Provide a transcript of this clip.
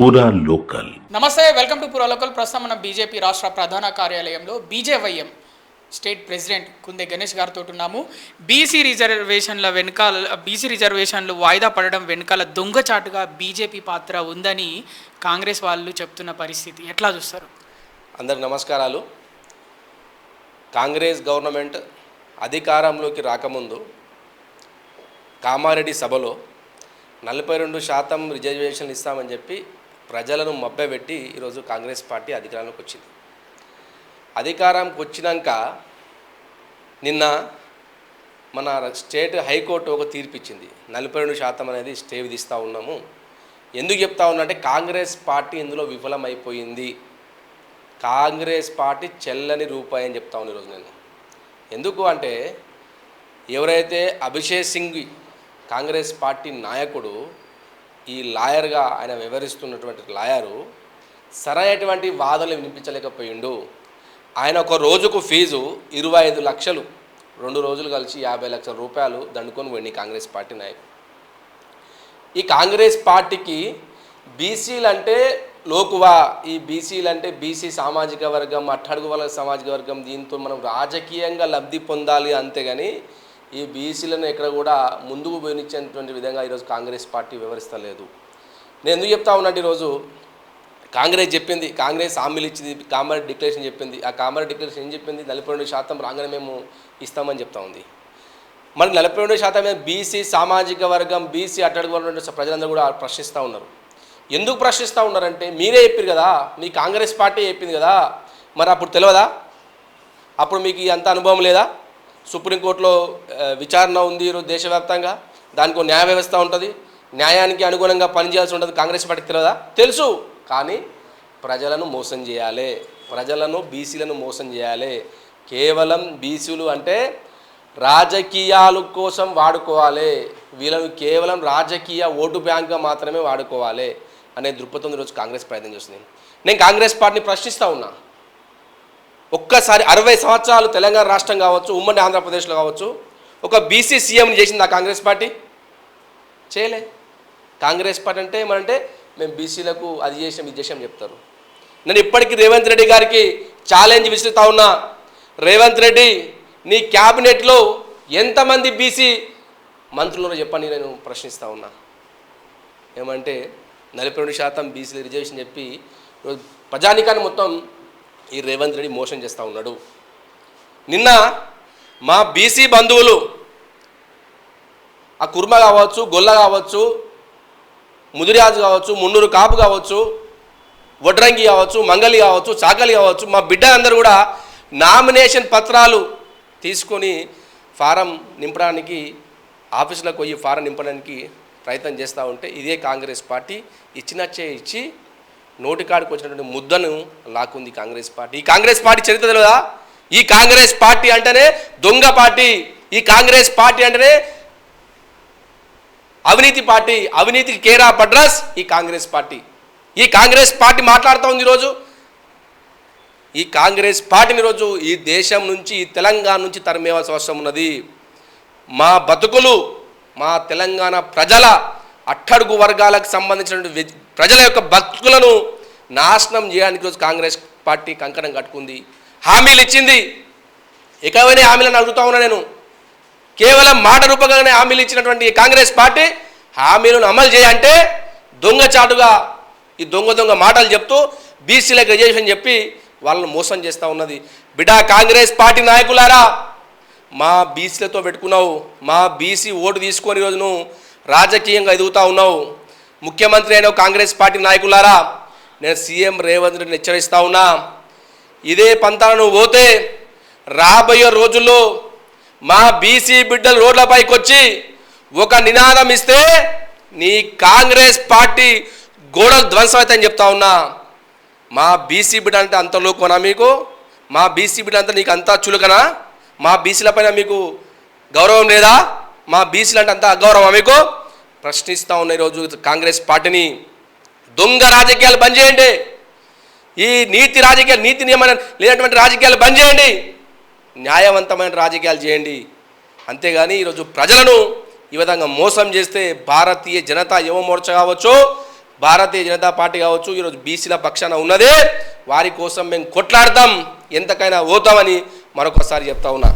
పూరా లోకల్ నమస్తే welcome to పురోలోకల్ ప్రస్తుతం మనం బీజేపీ రాష్ట్ర ప్రధాన కార్యాలయంలో BJYM state president Kunde Ganesh గారితో ఉన్నాము. బీసీ రిజర్వేషన్ల వెనకాల బీసీ రిజర్వేషన్లు వాయిదా పడడం వెనకాల దొంగచాటుగా బీజేపీ పాత్ర ఉందని కాంగ్రెస్ వాళ్ళు చెప్తున్న పరిస్థితి. ఎట్లా చూస్తారు? అందరికి నమస్కారాలు. కాంగ్రెస్ గవర్నమెంట్ అధికారంలోకి రాకముందు కామారెడ్డి సభలో నలభై రెండు శాతం రిజర్వేషన్లు ఇస్తామని చెప్పి ప్రజలను మభ్యపెట్టి ఈరోజు కాంగ్రెస్ పార్టీ అధికారంలోకి వచ్చింది. అధికారంకి వచ్చినాక నిన్న మన స్టేట్ హైకోర్టు ఒక తీర్పు ఇచ్చింది నలభై రెండు శాతం అనేది స్టే విధిస్తూ ఉన్నాము. ఎందుకు చెప్తా ఉన్నా అంటే కాంగ్రెస్ పార్టీ ఇందులో విఫలమైపోయింది. కాంగ్రెస్ పార్టీ చెల్లని రూపాయి అని చెప్తా ఉన్నాను ఈరోజు నేను. ఎందుకు అంటే ఎవరైతే అభిషేక్ సింగ్ కాంగ్రెస్ పార్టీ నాయకుడు ఈ లాయర్గా ఆయన వివరిస్తున్నటువంటి లాయరు సరైనటువంటి వాదనలు వినిపించలేకపోయిండు. ఆయన ఒక రోజుకు ఫీజు ఇరవై ఐదు లక్షలు రెండు రోజులు కలిసి యాభై లక్షల రూపాయలు దండుకొని పోయింది కాంగ్రెస్ పార్టీ నాయకుడు. ఈ కాంగ్రెస్ పార్టీకి బీసీలు అంటే లోకువా? ఈ బీసీలు అంటే బీసీ సామాజిక వర్గం అట్టడుగు వాళ్ళ సామాజిక వర్గం దీంతో మనం రాజకీయంగా లబ్ధి పొందాలి అంతేగాని ఈ బీసీలను ఎక్కడ కూడా ముందుకు పోయినిచ్చేటువంటి విధంగా ఈరోజు కాంగ్రెస్ పార్టీ వివరిస్తలేదు. నేను ఎందుకు చెప్తా ఉన్నట్టు ఈరోజు కాంగ్రెస్ చెప్పింది కాంగ్రెస్ హామీలు ఇచ్చింది కామారెడ్డి డిక్లరేషన్ చెప్పింది. ఆ కామారెడ్డి డిక్లరేషన్ ఏం చెప్పింది? నలభై రెండు శాతం రాగానే మేము ఇస్తామని చెప్తా ఉంది. మరి నలభై రెండు శాతం మీద బీసీ సామాజిక వర్గం బీసీ అట్టడుగు వర్గం ప్రజలందరూ కూడా ప్రశ్నిస్తూ ఉన్నారు. ఎందుకు ప్రశ్నిస్తూ ఉన్నారంటే మీరే చెప్పారు కదా మీ కాంగ్రెస్ పార్టీ చెప్పింది కదా. మరి అప్పుడు తెలియదా అప్పుడు మీకు అంత అనుభవం లేదా? సుప్రీంకోర్టులో విచారణ ఉంది ఈరోజు దేశవ్యాప్తంగా. దానికి న్యాయ వ్యవస్థ ఉంటుంది. న్యాయానికి అనుగుణంగా పనిచేయాల్సి ఉంటుంది. కాంగ్రెస్ పార్టీ తెలియదా తెలుసు. కానీ ప్రజలను మోసం చేయాలి. ప్రజలను బీసీలను మోసం చేయాలి. కేవలం బీసీలు అంటే రాజకీయాల కోసం వాడుకోవాలి. వీళ్ళను కేవలం రాజకీయ ఓటు బ్యాంక్గా మాత్రమే వాడుకోవాలి అనే దృక్పథం ఈరోజు కాంగ్రెస్ ప్రయత్నం చేస్తుంది. నేను కాంగ్రెస్ పార్టీని ప్రశ్నిస్తూ ఉన్నా. ఒక్కసారి అరవై సంవత్సరాలు తెలంగాణ రాష్ట్రం కావచ్చు ఉమ్మడి ఆంధ్రప్రదేశ్లో కావచ్చు ఒక బీసీ సీఎంని చేసింది ఆ కాంగ్రెస్ పార్టీ? చేయలే. కాంగ్రెస్ పార్టీ అంటే ఏమంటే మేము బీసీలకు అది చేసాం ఇది చేసాం చెప్తారు. నేను ఇప్పటికీ రేవంత్ రెడ్డి గారికి ఛాలెంజ్ విసురుతా ఉన్నా. రేవంత్ రెడ్డి నీ క్యాబినెట్లో ఎంతమంది బీసీ మంత్రులు చెప్పని నేను ప్రశ్నిస్తూ ఉన్నా. ఏమంటే నలభై రెండు శాతం బీసీ రిజర్వేషన్ చెప్పి ప్రజానికాన్ని మొత్తం ఈ రేవంత్ రెడ్డి మోసం చేస్తూ ఉన్నాడు. నిన్న మా బీసీ బంధువులు ఆ కుర్మ కావచ్చు గొల్ల కావచ్చు ముదిరాజు కావచ్చు మున్నూరు కాపు కావచ్చు వడ్రంగి కావచ్చు మంగలి కావచ్చు చాకలి కావచ్చు మా బిడ్డ అందరూ కూడా నామినేషన్ పత్రాలు తీసుకొని ఫారం నింపడానికి ఆఫీసులకు పోయి ఫారం నింపడానికి ప్రయత్నం చేస్తూ ఉంటే ఇదే కాంగ్రెస్ పార్టీ ఇచ్చినచ్చే ఇచ్చి నోటికాడికి వచ్చినటువంటి ముద్దను లాక్కుంది కాంగ్రెస్ పార్టీ. ఈ కాంగ్రెస్ పార్టీ చరిత్ర తెలియదా ఈ కాంగ్రెస్ పార్టీ అంటేనే దొంగ పార్టీ. ఈ కాంగ్రెస్ పార్టీ అంటేనే అవినీతి పార్టీ. అవినీతికి కేరా పడ్రస్ ఈ కాంగ్రెస్ పార్టీ. ఈ కాంగ్రెస్ పార్టీ మాట్లాడుతూ ఉంది ఈరోజు. ఈ కాంగ్రెస్ పార్టీని రోజు ఈ దేశం నుంచి ఈ తెలంగాణ నుంచి తరిమేవాల్సిన అవసరం ఉన్నది. మా బతుకులు మా తెలంగాణ ప్రజల అట్టడుగు వర్గాలకు సంబంధించినటువంటి ప్రజల యొక్క భక్తులను నాశనం చేయడానికి రోజు కాంగ్రెస్ పార్టీ కంకణం కట్టుకుంది. హామీలు ఇచ్చింది. ఎకవైన హామీలను అడుగుతా ఉన్నా నేను. కేవలం మాట రూపంగానే హామీలు ఇచ్చినటువంటి కాంగ్రెస్ పార్టీ హామీలను అమలు చేయంటే దొంగచాటుగా ఈ దొంగ దొంగ మాటలు చెప్తూ బీసీలకు రిజర్వేషన్ చెప్పి వాళ్ళని మోసం చేస్తూ ఉన్నది. బిడా కాంగ్రెస్ పార్టీ నాయకులారా మా బీసీలతో పెట్టుకున్నావు. మా బీసీ ఓటు తీసుకొని ఈరోజు నువ్వు రాజకీయంగా ఎదుగుతూ ఉన్నావు. ముఖ్యమంత్రి అయిన కాంగ్రెస్ పార్టీ నాయకులారా నేను సీఎం రేవంత్ రెడ్డిని హెచ్చరిస్తా ఉన్నా. ఇదే పంతాలను పోతే రాబోయే రోజుల్లో మా బీసీ బిడ్డలు రోడ్లపైకి వచ్చి ఒక నినాదం ఇస్తే నీ కాంగ్రెస్ పార్టీ గోడలు ధ్వంసమవుతాయని చెప్తా ఉన్నా. మా బీసీ బిడ్డ అంటే అంత లోకమనా మీకు? మా బీసీ బిడ్డ అంతా నీకు అంతా చులకనా? మా బీసీల పైన మీకు గౌరవం లేదా? మా బీసీలు అంటే అంత అగౌరవం. మీకు ప్రశ్నిస్తూ ఉన్న ఈరోజు కాంగ్రెస్ పార్టీని దొంగ రాజకీయాలు బంద్ చేయండి. ఈ నీతి రాజకీయాలు నీతి నియమన లేనటువంటి రాజకీయాలు బంద్ చేయండి. న్యాయవంతమైన రాజకీయాలు చేయండి. అంతేగాని ఈరోజు ప్రజలను ఈ విధంగా మోసం చేస్తే భారతీయ జనతా యువ మోర్చా కావచ్చు భారతీయ జనతా పార్టీ కావచ్చు ఈరోజు బీసీల పక్షాన ఉన్నదే. వారి కోసం మేము కొట్లాడతాం. ఎంతకైనా పోతామని మరొకసారి చెప్తా ఉన్నా.